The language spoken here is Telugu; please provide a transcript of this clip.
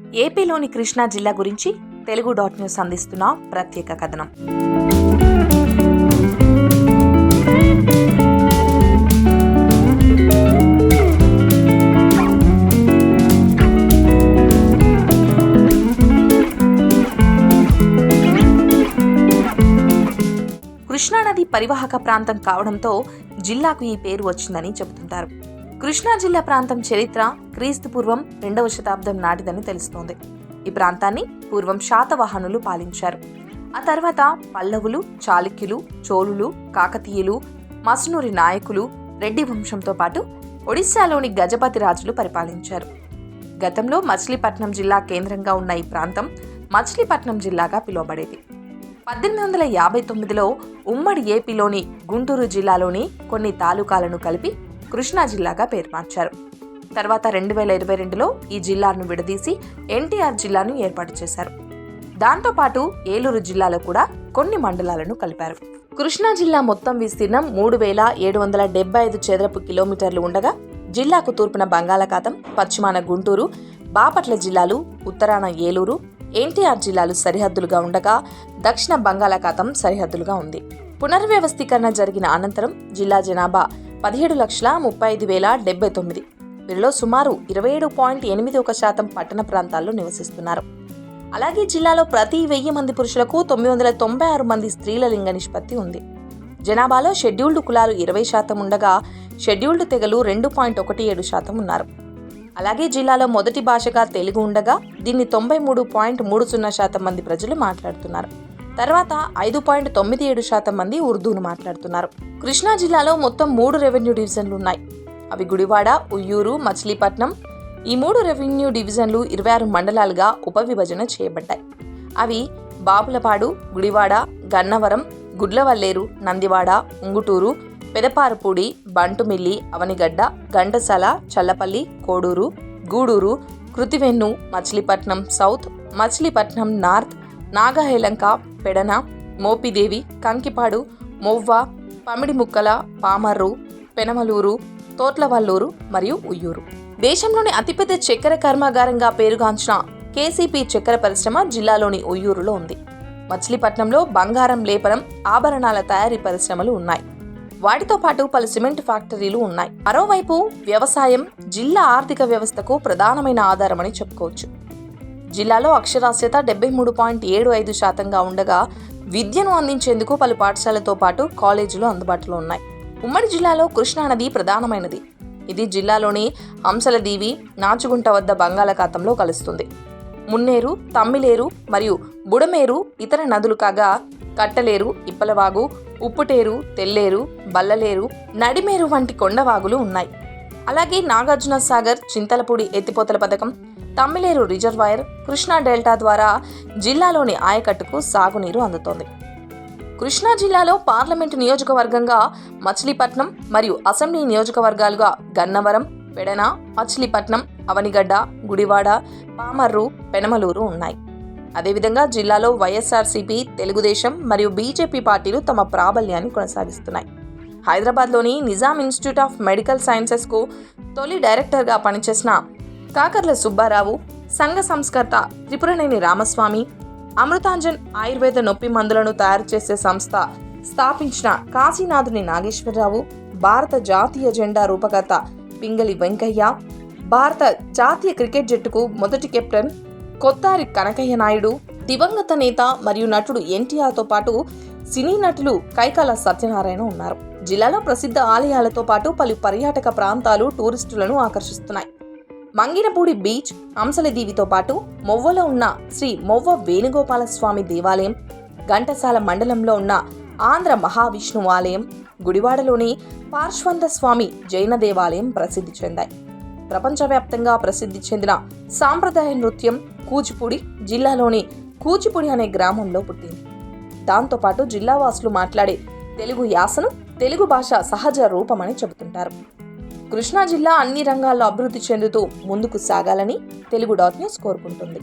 ఏపీలోని కృష్ణా జిల్లా గురించి తెలుగు డాట్ న్యూస్ అందిస్తున్న ప్రత్యేక కథనం. కృష్ణానది పరివాహక ప్రాంతం కావడంతో జిల్లాకు ఈ పేరు వచ్చిందని చెబుతుంటారు. కృష్ణా జిల్లా ప్రాంతం చరిత్ర క్రీస్తు పూర్వం రెండవ శతాబ్దం నాటిదని తెలుస్తోంది. ఈ ప్రాంతాన్ని పూర్వం శాతవాహనులు పాలించారు. ఆ తర్వాత పల్లవులు చాళుక్యులు చోళులు కాకతీయులు మసునూరి నాయకులు రెడ్డి వంశంతో పాటు ఒడిశాలోని గజపతి రాజులు పరిపాలించారు. గతంలో మచిలీపట్నం జిల్లా కేంద్రంగా ఉన్న ఈ ప్రాంతం మచిలీపట్నం జిల్లాగా పిలువబడేది. పద్దెనిమిది వందల యాభై తొమ్మిదిలో ఉమ్మడి ఏపీలోని గుంటూరు జిల్లాలోని కొన్ని తాలూకాలను కలిపి కృష్ణా జిల్లాగా పేరు మార్చారు. తర్వాత రెండు వేల ఇరవై రెండులో ఈ జిల్లాను విడదీసి ఎన్టీఆర్ జిల్లాను ఏర్పాటు చేశారు. దాంతోపాటు ఏలూరు జిల్లాలో కూడా కొన్ని మండలాలను కలిపారు. కృష్ణా జిల్లా మొత్తం విస్తీర్ణం మూడు వేల ఏడు వందల డెబ్బై ఐదు చదరపు కిలోమీటర్లు ఉండగా జిల్లాకు తూర్పున బంగాళాఖాతం పశ్చిమాన గుంటూరు బాపట్ల జిల్లాలు ఉత్తరాన ఏలూరు ఎన్టీఆర్ జిల్లాలు సరిహద్దులుగా ఉండగా దక్షిణ బంగాళాఖాతం సరిహద్దులుగా ఉంది. పునర్వ్యవస్థీకరణ జరిగిన అనంతరం జిల్లా జనాభా పదిహేడు లక్షల ముప్పై ఐదు వేల డెబ్బై తొమ్మిది. వీరిలో సుమారు ఇరవై ఏడు పాయింట్ ఎనిమిది ఒక శాతం పట్టణ ప్రాంతాల్లో నివసిస్తున్నారు. అలాగే జిల్లాలో ప్రతి వెయ్యి మంది పురుషులకు తొమ్మిది వందల తొంభై ఆరు మంది స్త్రీల లింగ నిష్పత్తి ఉంది. జనాభాలో షెడ్యూల్డ్ కులాలు ఇరవై శాతం ఉండగా షెడ్యూల్డ్ తెగలు రెండు పాయింట్ ఒకటి ఏడు శాతం ఉన్నారు. అలాగే జిల్లాలో మొదటి భాషగా తెలుగు ఉండగా దీన్ని తొంభై మూడు పాయింట్ మూడు సున్నా శాతం మంది ప్రజలు మాట్లాడుతున్నారు. తర్వాత ఐదు పాయింట్ తొమ్మిది ఏడు శాతం మంది ఉర్దూను మాట్లాడుతున్నారు. కృష్ణా జిల్లాలో మొత్తం మూడు రెవెన్యూ డివిజన్లు ఉన్నాయి అవి గుడివాడ ఉయ్యూరు మచిలీపట్నం. ఈ మూడు రెవెన్యూ డివిజన్లు ఇరవై ఆరు మండలాలుగా ఉపవిభజన చేయబడ్డాయి. అవి బాపులపాడు గుడివాడ గన్నవరం గుడ్లవల్లేరు నందివాడ ఉంగుటూరు పెదపారపూడి బంటుమిల్లి అవనిగడ్డ ఘంటసాల చల్లపల్లి కోడూరు గూడూరు కృతివెన్ను మచిలీపట్నం సౌత్ మచిలీపట్నం నార్త్ నాగహేలంక పెడన మోపిదేవి కంకిపాడు మొవ్వ పమిడిముక్కల పామర్రు పెనమలూరు తోట్లవల్లూరు మరియు ఉయ్యూరు. దేశంలోని అతిపెద్ద చక్కెర కర్మాగారంగా పేరుగాంచిన కేసీపీ చక్కెర పరిశ్రమ జిల్లాలోని ఉయ్యూరులో ఉంది. మచిలీపట్నంలో బంగారం లేపనం ఆభరణాల తయారీ పరిశ్రమలు ఉన్నాయి. వాటితో పాటు పలు సిమెంట్ ఫ్యాక్టరీలు ఉన్నాయి. మరోవైపు వ్యవసాయం జిల్లా ఆర్థిక వ్యవస్థకు ప్రధానమైన ఆధారమని చెప్పుకోవచ్చు. జిల్లాలో అక్షరాస్యత డెబ్బై మూడు పాయింట్ ఏడు ఐదు శాతంగా ఉండగా విద్యను అందించేందుకు పలు పాఠశాలతో పాటు కాలేజీలు అందుబాటులో ఉన్నాయి. ఉమ్మడి జిల్లాలో కృష్ణానది ప్రధానమైనది. ఇది జిల్లాలోని హంసలదీవి నాచుగుంట వద్ద బంగాళాఖాతంలో కలుస్తుంది. మున్నేరు తమ్మిలేరు మరియు బుడమేరు ఇతర నదులు కాగా కట్టలేరు ఇప్పలవాగు ఉప్పుటేరు తెల్లేరు బల్లలేరు నడిమేరు వంటి కొండవాగులు ఉన్నాయి. అలాగే నాగార్జున సాగర్ చింతలపూడి ఎత్తిపోతల పథకం తమ్మిలేరు రిజర్వాయర్ కృష్ణా డెల్టా ద్వారా జిల్లాలోని ఆయకట్టుకు సాగునీరు అందుతోంది. కృష్ణా జిల్లాలో పార్లమెంటు నియోజకవర్గంగా మచిలీపట్నం మరియు అసెంబ్లీ నియోజకవర్గాలుగా గన్నవరం పెడన మచిలీపట్నం అవనిగడ్డ గుడివాడ పామర్రు పెనమలూరు ఉన్నాయి. అదేవిధంగా జిల్లాలో వైఎస్ఆర్సీపీ తెలుగుదేశం మరియు బీజేపీ పార్టీలు తమ ప్రాబల్యాన్ని కొనసాగిస్తున్నాయి. హైదరాబాద్లోని నిజాం ఇన్స్టిట్యూట్ ఆఫ్ మెడికల్ సైన్సెస్కు తొలి డైరెక్టర్గా పనిచేసిన కాకర్ల సుబ్బారావు సంఘ సంస్కర్త త్రిపురనేని రామస్వామి అమృతాంజన్ ఆయుర్వేద నొప్పి మందులను తయారు చేసే సంస్థ స్థాపించిన కాశీనాథుని నాగేశ్వరరావు భారత జాతీయ జెండా రూపకర్త పింగళి వెంకయ్య భారత జాతీయ క్రికెట్ జట్టుకు మొదటి కెప్టెన్ కొత్తారి కనకయ్య నాయుడు దివంగత నేత మరియు నటుడు ఎన్టీఆర్తో పాటు సినీ నటులు కైకాల సత్యనారాయణ ఉన్నారు. జిల్లాలో ప్రసిద్ధ ఆలయాలతో పాటు పలు పర్యాటక ప్రాంతాలు టూరిస్టులను ఆకర్షిస్తున్నాయి. మంగినపూడి బీచ్ అంశలదీవితో పాటు మొవ్వలో ఉన్న శ్రీ మొవ్వ వేణుగోపాల స్వామి దేవాలయం ఘంటసాల మండలంలో ఉన్న ఆంధ్ర మహావిష్ణు ఆలయం గుడివాడలోని పార్శ్వంత స్వామి జైన దేవాలయం ప్రసిద్ధి చెందాయి. ప్రపంచవ్యాప్తంగా ప్రసిద్ధి చెందిన సాంప్రదాయ నృత్యం కూచిపూడి జిల్లాలోని కూచిపూడి అనే గ్రామంలో పుట్టింది. దాంతోపాటు జిల్లావాసులు మాట్లాడే తెలుగు యాసను తెలుగు భాష సహజ రూపమని చెబుతుంటారు. కృష్ణా జిల్లా అన్ని రంగాల్లో అభివృద్ధి చెందుతూ ముందుకు సాగాలని తెలుగు డాట్ న్యూస్ కోరుకుంటుంది.